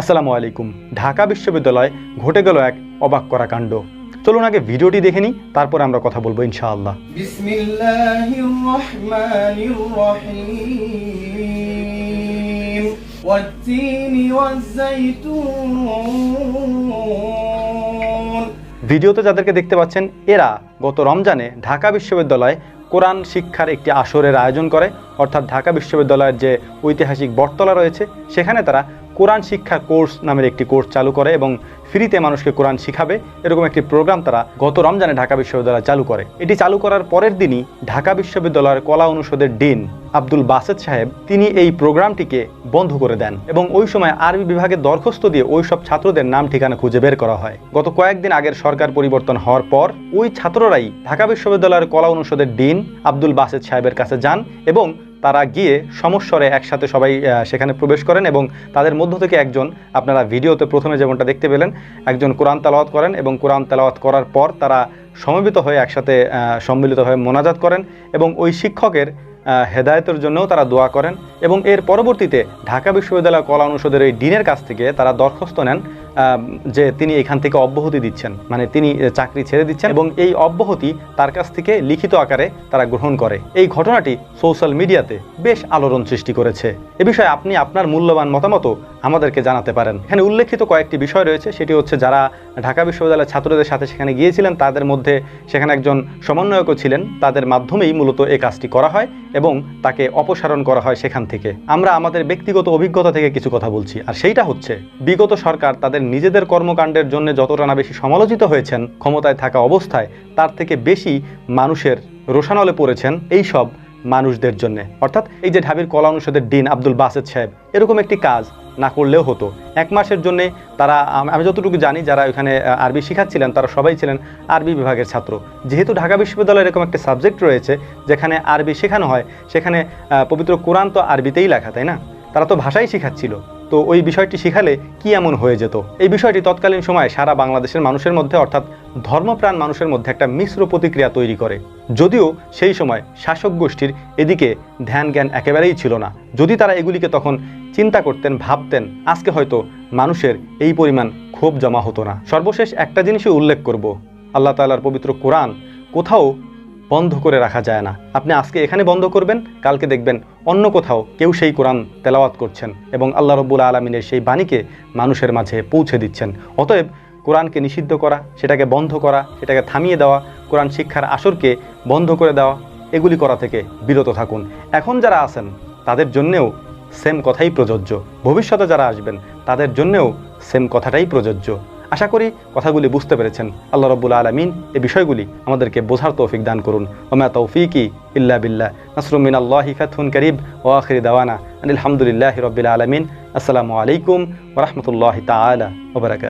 আসসালামু আলাইকুম। ঢাকা বিশ্ববিদ্যালয়ে ঘটে গেল এক অবাক করা কাণ্ড চলুন আগে ভিডিওটি দেখে নিই তারপর আমরা কথা বলব ইনশাআল্লাহ। ভিডিওতে যাদেরকে দেখতে পাচ্ছেন এরা গত রমজানে ঢাকা বিশ্ববিদ্যালয়ে কোরআন শিক্ষার একটি আসরের আয়োজন করে। অর্থাৎ ঢাকা বিশ্ববিদ্যালয়ের যে ঐতিহাসিক বটতলা রয়েছে সেখানে তারা কোরআন শিক্ষা কোর্স নামের একটি কোর্স চালু করে এবং ফ্রিতে মানুষকে কোরআন শিখাবে। এরকম একটি প্রোগ্রাম তারা গত রমজানে ঢাকা বিশ্ববিদ্যালয় চালু করে। এটি চালু করার পরের দিনই ঢাকা বিশ্ববিদ্যালয়ের কলা অনুষদের ডিন আব্দুল বাসেদ সাহেব তিনি এই প্রোগ্রামটিকে বন্ধ করে দেন এবং ওই সময় আরবি বিভাগে দরখাস্ত দিয়ে ওই সব ছাত্রদের নাম ঠিকানা খুঁজে বের করা হয়। গত কয়েকদিন আগের সরকার পরিবর্তন হওয়ার পর ওই ছাত্ররাই ঢাকা বিশ্ববিদ্যালয়ের কলা অনুষদের ডিন আব্দুল বাসেদ সাহেবের কাছে যান এবং তারা গিয়ে সমস্বরে একসাথে সবাই সেখানে প্রবেশ করেন এবং তাদের মধ্য থেকে একজন, আপনারা ভিডিওতে প্রথমে যেমনটা দেখতে পেলেন, একজন কোরআন তালাওয়াত করেন এবং কোরআন তালাওয়াত করার পর তারা সমবেত হয়ে একসাথে সম্মিলিত হয়ে মোনাজাত করেন এবং ওই শিক্ষকের হেদায়তের জন্যও তারা দোয়া করেন এবং এর পরবর্তীতে ঢাকা বিশ্ববিদ্যালয় কলা অনুষদের এই ডিনের কাছ থেকে তারা দরখাস্ত নেন যে তিনি এখান থেকে অব্যাহতি দিচ্ছেন মানে তিনি চাকরি ছেড়ে দিচ্ছেন এবং এই অব্যাহতি তার কাছ থেকে লিখিত আকারে তারা গ্রহণ করে। এই ঘটনাটি সোশ্যাল মিডিয়াতে বেশ আলোড়ন সৃষ্টি করেছে। এ বিষয়ে আপনি আপনার মূল্যবান মতামত আমাদেরকে জানাতে পারেন। এখানে উল্লেখিত কয়েকটি বিষয় রয়েছে, সেটি হচ্ছে যারা ঢাকা বিশ্ববিদ্যালয়ের ছাত্রদের সাথে সেখানে গিয়েছিলেন, তাদের মধ্যে সেখানে একজন সমন্বয়কও ছিলেন। তাদের মাধ্যমেই মূলত এই কাজটি করা হয় এবং তাকে অপসারণ করা হয় সেখান থেকে। আমরা আমাদের ব্যক্তিগত অভিজ্ঞতা থেকে কিছু কথা বলছি, আর সেইটা হচ্ছে, বিগত সরকার তাদের নিজেদের কর্মকাণ্ডের জন্য যতটা না বেশি সমালোচিত হয়েছেন, ক্ষমতায় থাকা অবস্থায় তার থেকে বেশি মানুষের রোশানলে পড়েছেন এই সব মানুষদের জন্য। অর্থাৎ এই যে ঢাবির কলা অনুষদের ডিন আব্দুল বাসেদ সাহেব, এরকম একটি কাজ না করলেও হতো। এক মাসের জন্য তারা, আমি যতটুকু জানি যারা ওইখানে আরবি শিখাচ্ছিলেন, তারা সবাই ছিলেন আরবি বিভাগের ছাত্র। যেহেতু ঢাকা বিশ্ববিদ্যালয়ে এরকম একটা সাবজেক্ট রয়েছে, যেখানে আরবি শেখানো হয়, সেখানে পবিত্র কোরআন তো আরবিতেই লেখা, তাই না? তারা তো ভাষাই শিখাচ্ছিল। তো ওই বিষয়টি শিখালে কি এমন হয়ে যেত? এই বিষয়টি তৎকালীন সময়ে সারা বাংলাদেশের মানুষের মধ্যে, অর্থাৎ ধর্মপ্রাণ মানুষের মধ্যে একটা মিশ্র প্রতিক্রিয়া তৈরি করে। যদিও সেই সময় শাসক গোষ্ঠীর এদিকে ধ্যান জ্ঞান একেবারেই ছিল না। যদি তারা এগুলিকে তখন চিন্তা করতেন, ভাবতেন, আজকে হয়তো মানুষের এই পরিমাণ ক্ষোভ জমা হতো না। সর্বশেষ একটা জিনিসই উল্লেখ করব। আল্লাহ তাআলার পবিত্র কোরআন কোথাও বন্ধ করে রাখা যায় না। আপনি আজকে এখানে বন্ধ করবেন, কালকে দেখবেন অন্য কোথাও কেউ সেই কোরআন তেলাওয়াত করছেন এবং আল্লাহ রব্বুল আলমিনের সেই বাণীকে মানুষের মাঝে পৌঁছে দিচ্ছেন। অতএব কোরআনকে নিষিদ্ধ করা, সেটাকে বন্ধ করা, সেটাকে থামিয়ে দেওয়া, কোরআন শিক্ষার আসরকে বন্ধ করে দেওয়া, এগুলি করা থেকে বিরত থাকুন। এখন যারা আছেন, তাদের জন্যেও সেম কথাই প্রযোজ্য। ভবিষ্যতে যারা আসবেন, তাদের জন্যেও সেম কথাটাই প্রযোজ্য। আশা করি কথাগুলি বুঝতে পেরেছেন। আল্লাহ রব্বুল আলমিন এই বিষয়গুলি আমাদেরকে বোঝার তৌফিক দান করুন। ওমা তৌফিকি ইল্লা বিল্লা নাসরুমিন আল্লাহি ফাতহুন করিব ও আখরি দাওয়ানা আলহামদুলিল্লাহ রবিল আলমিন। আসসালামু আলাইকুম ওরহমতুল্লাহ তালা ওবরাকাত